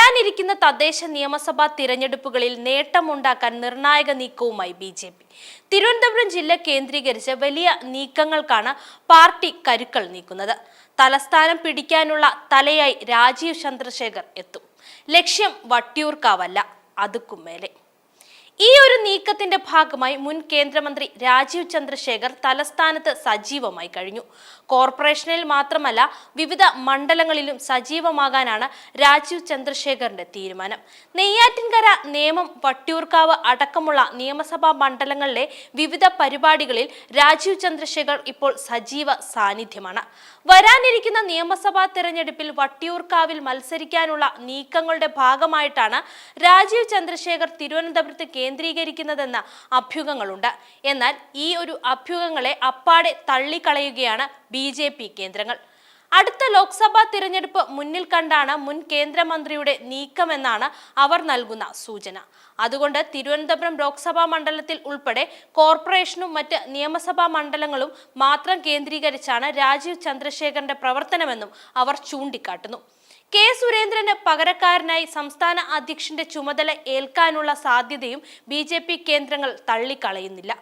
വരാനിരിക്കുന്ന തദ്ദേശ നിയമസഭാ തിരഞ്ഞെടുപ്പുകളിൽ നേട്ടമുണ്ടാക്കാൻ നിർണായക നീക്കവുമായി ബി ജെ പി. തിരുവനന്തപുരം ജില്ല കേന്ദ്രീകരിച്ച് വലിയ നീക്കങ്ങൾക്കാണ് പാർട്ടി കരുക്കൾ നീക്കുന്നത്. തലസ്ഥാനം പിടിക്കാനുള്ള തലയായി രാജീവ് ചന്ദ്രശേഖർ എത്തും. ലക്ഷ്യം വട്ടിയൂർക്കാവല്ല അതുക്കും മേലെ. ഈ ഒരു നീക്കത്തിന്റെ ഭാഗമായി മുൻ കേന്ദ്രമന്ത്രി രാജീവ് ചന്ദ്രശേഖർ തലസ്ഥാനത്ത് സജീവമായി കഴിഞ്ഞു. കോർപ്പറേഷനിൽ മാത്രമല്ല വിവിധ മണ്ഡലങ്ങളിലും സജീവമാകാനാണ് രാജീവ് ചന്ദ്രശേഖറിന്റെ തീരുമാനം. നെയ്യാറ്റിൻകര നേമം വട്ടിയൂർക്കാവ് അടക്കമുള്ള നിയമസഭാ മണ്ഡലങ്ങളിലെ വിവിധ പരിപാടികളിൽ രാജീവ് ചന്ദ്രശേഖർ ഇപ്പോൾ സജീവ സാന്നിധ്യമാണ്. വരാനിരിക്കുന്ന നിയമസഭാ തെരഞ്ഞെടുപ്പിൽ വട്ടിയൂർക്കാവിൽ മത്സരിക്കാനുള്ള നീക്കങ്ങളുടെ ഭാഗമായിട്ടാണ് രാജീവ് ചന്ദ്രശേഖർ തിരുവനന്തപുരത്ത് കേന്ദ്രീകരിക്കുന്നതെന്ന അഭ്യൂഹങ്ങളുണ്ട്. എന്നാൽ ഈ ഒരു അഭ്യൂഹങ്ങളെ അപ്പാടെ തള്ളിക്കളയുകയാണ് ബി ജെ പി കേന്ദ്രങ്ങൾ. അടുത്ത ലോക്സഭാ തിരഞ്ഞെടുപ്പ് മുന്നിൽ കണ്ടാണ് മുൻ കേന്ദ്രമന്ത്രിയുടെ നീക്കമെന്നാണ് അവർ നൽകുന്ന സൂചന. അതുകൊണ്ട് തിരുവനന്തപുരം ലോക്സഭാ മണ്ഡലത്തിൽ ഉൾപ്പെടെ കോർപ്പറേഷനും മറ്റ് നിയമസഭാ മണ്ഡലങ്ങളും മാത്രം കേന്ദ്രീകരിച്ചാണ് രാജീവ് ചന്ദ്രശേഖരന്റെ പ്രവർത്തനമെന്നും അവർ ചൂണ്ടിക്കാട്ടുന്നു. കെ സുരേന്ദ്രന് പകരക്കാരനായി സംസ്ഥാന അധ്യക്ഷന്റെ ചുമതല ഏൽക്കാനുള്ള സാധ്യതയും ബി ജെ പി കേന്ദ്രങ്ങൾ തള്ളിക്കളയുന്നില്ല.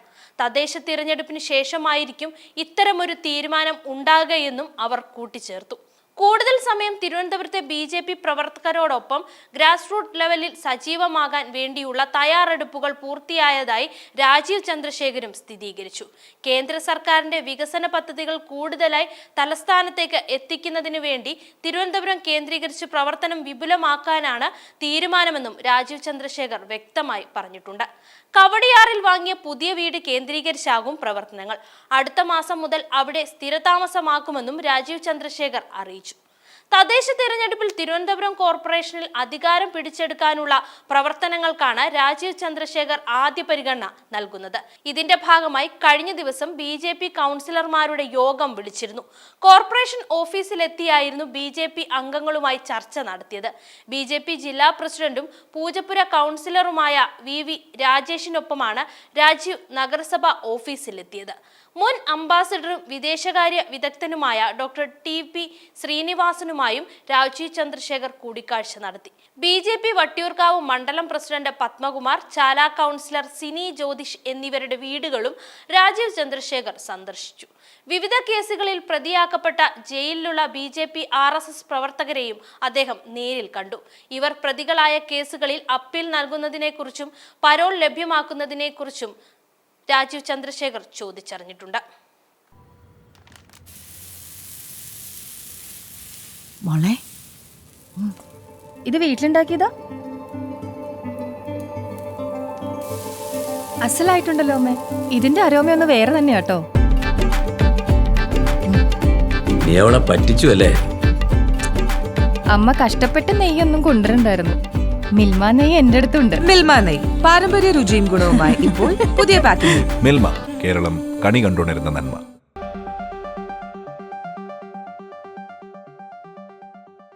തദ്ദേശ തിരഞ്ഞെടുപ്പിന് ശേഷമായിരിക്കും ഇത്തരമൊരു തീരുമാനം ഉണ്ടാകുകയെന്നും അവർ കൂട്ടിച്ചേർത്തു. കൂടുതൽ സമയം തിരുവനന്തപുരത്തെ ബി ജെ പി പ്രവർത്തകരോടൊപ്പം ഗ്രാസ് റൂട്ട് ലെവലിൽ സജീവമാകാൻ വേണ്ടിയുള്ള തയ്യാറെടുപ്പുകൾ പൂർത്തിയായതായി രാജീവ് ചന്ദ്രശേഖരും സ്ഥിരീകരിച്ചു. കേന്ദ്ര സർക്കാരിന്റെ വികസന പദ്ധതികൾ കൂടുതലായി തലസ്ഥാനത്തേക്ക് എത്തിക്കുന്നതിന് വേണ്ടി തിരുവനന്തപുരം കേന്ദ്രീകരിച്ച് പ്രവർത്തനം വിപുലമാക്കാനാണ് തീരുമാനമെന്നും രാജീവ് ചന്ദ്രശേഖർ വ്യക്തമായി പറഞ്ഞിട്ടുണ്ട്. കവടിയാറിൽ വാങ്ങിയ പുതിയ വീട് കേന്ദ്രീകരിച്ചാകും പ്രവർത്തനങ്ങൾ. അടുത്ത മാസം മുതൽ അവിടെ സ്ഥിരതാമസമാക്കുമെന്നും രാജീവ് ചന്ദ്രശേഖർ അറിയിച്ചു. തദ്ദേശ തിരഞ്ഞെടുപ്പിൽ തിരുവനന്തപുരം കോർപ്പറേഷനിൽ അധികാരം പിടിച്ചെടുക്കാനുള്ള പ്രവർത്തനങ്ങൾക്കാണ് രാജീവ് ചന്ദ്രശേഖർ ആദ്യ പരിഗണന നൽകുന്നത്. ഇതിന്റെ ഭാഗമായി കഴിഞ്ഞ ദിവസം ബി ജെ പി കൗൺസിലർമാരുടെ യോഗം വിളിച്ചിരുന്നു. കോർപ്പറേഷൻ ഓഫീസിലെത്തിയായിരുന്നു ബി ജെ പി അംഗങ്ങളുമായി ചർച്ച നടത്തിയത്. ബി ജെ പി ജില്ലാ പ്രസിഡന്റും പൂജപ്പുര കൗൺസിലറുമായ വി വി രാജേഷിനൊപ്പമാണ് രാജീവ് നഗരസഭ ഓഫീസിലെത്തിയത്. മുൻ അംബാസിഡറും വിദേശകാര്യ വിദഗ്ധനുമായ ഡോക്ടർ ടി പി ശ്രീനിവാസനുമായും രാജീവ് ചന്ദ്രശേഖർ കൂടിക്കാഴ്ച നടത്തി. ബി ജെ പി വട്ടിയൂർക്കാവ് മണ്ഡലം പ്രസിഡന്റ് പത്മകുമാർ ചാല കൗൺസിലർ സിനി ജ്യോതിഷ് എന്നിവരുടെ വീടുകളും രാജീവ് ചന്ദ്രശേഖർ സന്ദർശിച്ചു. വിവിധ കേസുകളിൽ പ്രതിയാക്കപ്പെട്ട ജയിലിലുള്ള B J P R S S പ്രവർത്തകരെയും അദ്ദേഹം നേരിൽ കണ്ടു. ഇവർ പ്രതികളായ കേസുകളിൽ അപ്പീൽ നൽകുന്നതിനെക്കുറിച്ചും പരോൾ ലഭ്യമാക്കുന്നതിനെക്കുറിച്ചും രാജീവ് ചന്ദ്രശേഖർ ചോദിച്ചറിഞ്ഞിട്ടുണ്ട്. മോളെ. ഇത് വീട്ടിലുണ്ടാക്കിയതാ? അസലായിട്ടുണ്ടല്ലോ അമ്മേ. ഇതിന്റെ അരോമയൊന്ന് വേറെ തന്നെയാട്ടോ നീ അവളെ പറ്റിച്ചു അല്ലേ? അമ്മ കഷ്ടപ്പെട്ട് നെയ്യൊന്നും കൊണ്ടുവരണ്ടായിരുന്നു. മിൽമ നെയ് എന്റെ അടുത്തുണ്ട്. മിൽമ നെയ് പാരമ്പര്യ രുചിയും ഗുണവുമായി ഇപ്പോൾ പുതിയ പാക്കേജ് മിൽമ കേരളം കണി കണ്ടുകൊണ്ടിരുന്ന നന്മ.